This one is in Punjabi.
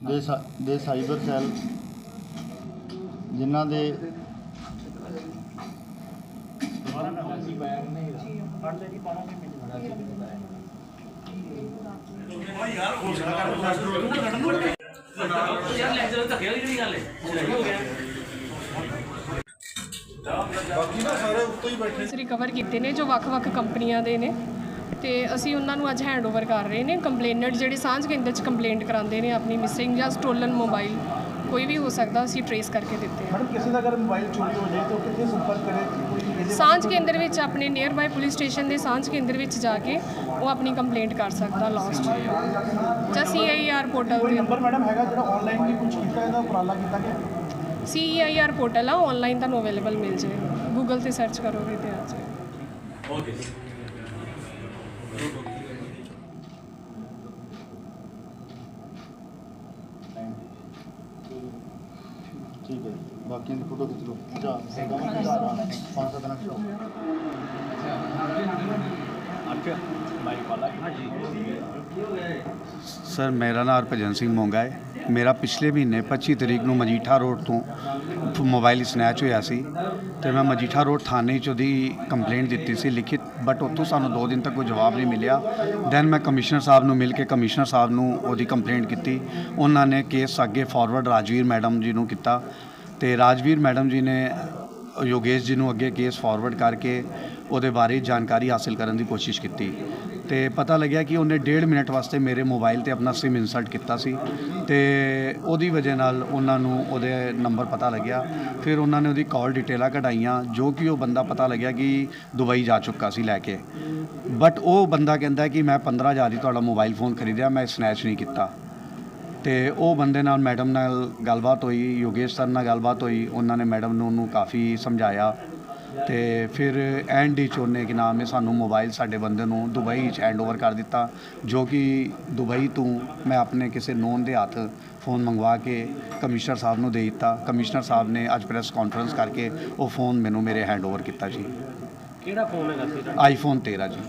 ਦੇ ਦੇ ਸਾਈਬਰ ਸੈੱਲ ਜਿਨ੍ਹਾਂ ਦੇ ਅਸੀਂ ਰਿਕਵਰ ਕੀਤੇ ਨੇ ਜੋ ਵੱਖ-ਵੱਖ ਕੰਪਨੀਆਂ ਦੇ ਨੇ। ਤੇ ਅਸੀਂ ਉਹਨਾਂ ਨੂੰ ਅੱਜ ਹੈਂਡਓਵਰ ਕਰ ਰਹੇ ਨੇ। ਕੰਪਲੇਨਟ ਜਿਹੜੇ ਸਾਂਝ ਕੇਂਦਰ 'ਚ ਕੰਪਲੇਂਟ ਕਰਾਉਂਦੇ ਨੇ ਆਪਣੀ ਮਿਸਿੰਗ ਜਾਂ ਸਟੋਲਨ ਮੋਬਾਈਲ ਕੋਈ ਵੀ ਹੋ ਸਕਦਾ ਅਸੀਂ ਟਰੇਸ ਕਰਕੇ ਦਿੱਤੇ ਆ। ਮੈਡਮ ਕਿਸੇ ਦਾ ਅਗਰ ਮੋਬਾਈਲ ਚੋਰੀ ਹੋ ਜਾਏ ਤਾਂ ਉਹ ਕਿੱਥੇ ਸੰਪਰਕ ਕਰੇ? ਕੋਈ ਸਾਂਝ ਕੇਂਦਰ ਵਿੱਚ ਆਪਣੇ ਨੀਅਰ ਬਾਈ ਪੁਲਿਸ ਸਟੇਸ਼ਨ ਦੇ ਸਾਂਝ ਕੇਂਦਰ ਵਿੱਚ ਜਾ ਕੇ ਉਹ ਆਪਣੀ ਕੰਪਲੇਂਟ ਕਰ ਸਕਦਾ ਲਾਸਟ ਜਾਂ ਸੀਆਈਆਰ ਪੋਰਟਲ ਤੇ। ਨੰਬਰ ਮੈਡਮ ਹੈਗਾ ਜਿਹੜਾ ਆਨਲਾਈਨ ਵੀ ਕੁਝ ਕੀਤਾ ਇਹਦਾ ਉਪਰਾਲਾ ਕੀਤਾ ਗਿਆ? ਸੀਆਈਆਰ ਪੋਰਟਲ ਆ ਆਨਲਾਈਨ ਤੁਹਾਨੂੰ ਅਵੇਲੇਬਲ ਮਿਲ ਜਾਏਗਾ ਗੂਗਲ ਤੇ ਸਰਚ ਕਰੋਗੇ ਤੇ ਆ ਜਾਏਗਾ ਠੀਕ ਹੈ। ਬਾਕੀਆਂ ਦੀ ਫੋਟੋ ਖਿੱਚ ਲਓ। ਜਾ ਪੰਜ ਸੱਤ ਨਕਸ਼ਾ ਸਰ ਮੇਰਾ ਨਾਮ ਹਰਭਜਨ ਸਿੰਘ ਮੋਂਗਾ ਹੈ। ਮੇਰਾ ਪਿਛਲੇ ਮਹੀਨੇ 25 ਤਰੀਕ ਨੂੰ ਮਜੀਠਾ ਰੋਡ ਤੋਂ ਮੋਬਾਈਲ ਸਨੈਚ ਹੋਇਆ ਸੀ ਤੇ ਮੈਂ ਮਜੀਠਾ ਰੋਡ ਥਾਣੇ 'ਚ ਉਹਦੀ ਕੰਪਲੇਂਟ ਦਿੱਤੀ ਸੀ ਲਿਖਿਤ ਬਟ ਉੱਥੋਂ ਸਾਨੂੰ 2 ਦਿਨ ਤੱਕ ਕੋਈ ਜਵਾਬ ਨਹੀਂ ਮਿਲਿਆ। ਦੈਨ ਮੈਂ ਕਮਿਸ਼ਨਰ ਸਾਹਿਬ ਨੂੰ ਮਿਲ ਕੇ ਕਮਿਸ਼ਨਰ ਸਾਹਿਬ ਨੂੰ ਉਹਦੀ ਕੰਪਲੇਂਟ ਕੀਤੀ। ਉਹਨਾਂ ਨੇ ਕੇਸ ਅੱਗੇ ਫਾਰਵਰਡ ਰਾਜਵੀਰ ਮੈਡਮ ਜੀ ਨੂੰ ਕੀਤਾ ਤੇ ਰਾਜਵੀਰ ਮੈਡਮ ਜੀ ਨੇ ਯੋਗੇਸ਼ ਜੀ ਨੂੰ ਅੱਗੇ ਕੇਸ ਫਾਰਵਰਡ ਕਰਕੇ ਉਹਦੇ ਬਾਰੇ ਜਾਣਕਾਰੀ ਹਾਸਲ ਕਰਨ ਦੀ ਕੋਸ਼ਿਸ਼ ਕੀਤੀ। ਤੇ ਪਤਾ ਲੱਗਿਆ ਕਿ ਉਹਨੇ ਡੇਢ ਮਿੰਟ ਵਾਸਤੇ ਮੇਰੇ ਮੋਬਾਈਲ ਤੇ ਆਪਣਾ ਸਿਮ ਇਨਸਰਟ ਕੀਤਾ ਸੀ ਤੇ ਉਹਦੀ ਵਜ੍ਹਾ ਨਾਲ ਉਹਨਾਂ ਨੂੰ ਉਹਦੇ ਨੰਬਰ ਪਤਾ ਲੱਗਿਆ। ਫਿਰ ਉਹਨਾਂ ਨੇ ਉਹਦੀ ਕਾਲ ਡਿਟੇਲਾਂ ਕਢਾਈਆਂ, ਜੋ ਕਿ ਉਹ ਬੰਦਾ ਪਤਾ ਲੱਗਿਆ ਕਿ ਦੁਬਈ ਜਾ ਚੁੱਕਾ ਸੀ ਲੈ ਕੇ। ਬਟ ਉਹ ਬੰਦਾ ਕਹਿੰਦਾ ਕਿ ਮੈਂ 15000 ਦੀ ਤੁਹਾਡਾ ਮੋਬਾਈਲ ਫੋਨ ਖਰੀਦਿਆ, ਮੈਂ ਸਨੈਚ ਨਹੀਂ ਕੀਤਾ। ਤੇ ਉਹ ਬੰਦੇ ਨਾਲ ਮੈਡਮ ਨਾਲ ਗੱਲਬਾਤ ਹੋਈ, ਯੋਗੇਸ਼ ਸਰ ਨਾਲ ਗੱਲਬਾਤ ਹੋਈ, ਉਹਨਾਂ ਨੇ ਮੈਡਮ ਨੂੰ ਉਹਨੂੰ ਕਾਫੀ ਸਮਝਾਇਆ। ਤੇ ਫਿਰ ਐਂਡ ਵਿੱਚ ਉਹਨੇ ਕਿ ਨਾਮ ਹੈ ਸਾਨੂੰ ਮੋਬਾਈਲ ਸਾਡੇ ਬੰਦੇ ਨੂੰ ਦੁਬਈ 'ਚ ਹੈਂਡਓਵਰ ਕਰ ਦਿੱਤਾ ਜੋ ਕਿ ਦੁਬਈ ਤੋਂ ਮੈਂ ਆਪਣੇ ਕਿਸੇ ਨੋਨ ਦੇ ਹੱਥ ਫੋਨ ਮੰਗਵਾ ਕੇ ਕਮਿਸ਼ਨਰ ਸਾਹਿਬ ਨੂੰ ਦੇ ਦਿੱਤਾ। ਕਮਿਸ਼ਨਰ ਸਾਹਿਬ ਨੇ ਅੱਜ ਪ੍ਰੈਸ ਕਾਨਫਰੰਸ ਕਰਕੇ ਉਹ ਫੋਨ ਮੈਨੂੰ ਮੇਰੇ ਹੈਂਡਓਵਰ ਕੀਤਾ ਜੀ। ਕਿਹੜਾ ਫੋਨ ਹੈਗਾ ਸੀ? ਆਈਫੋਨ 13 ਜੀ।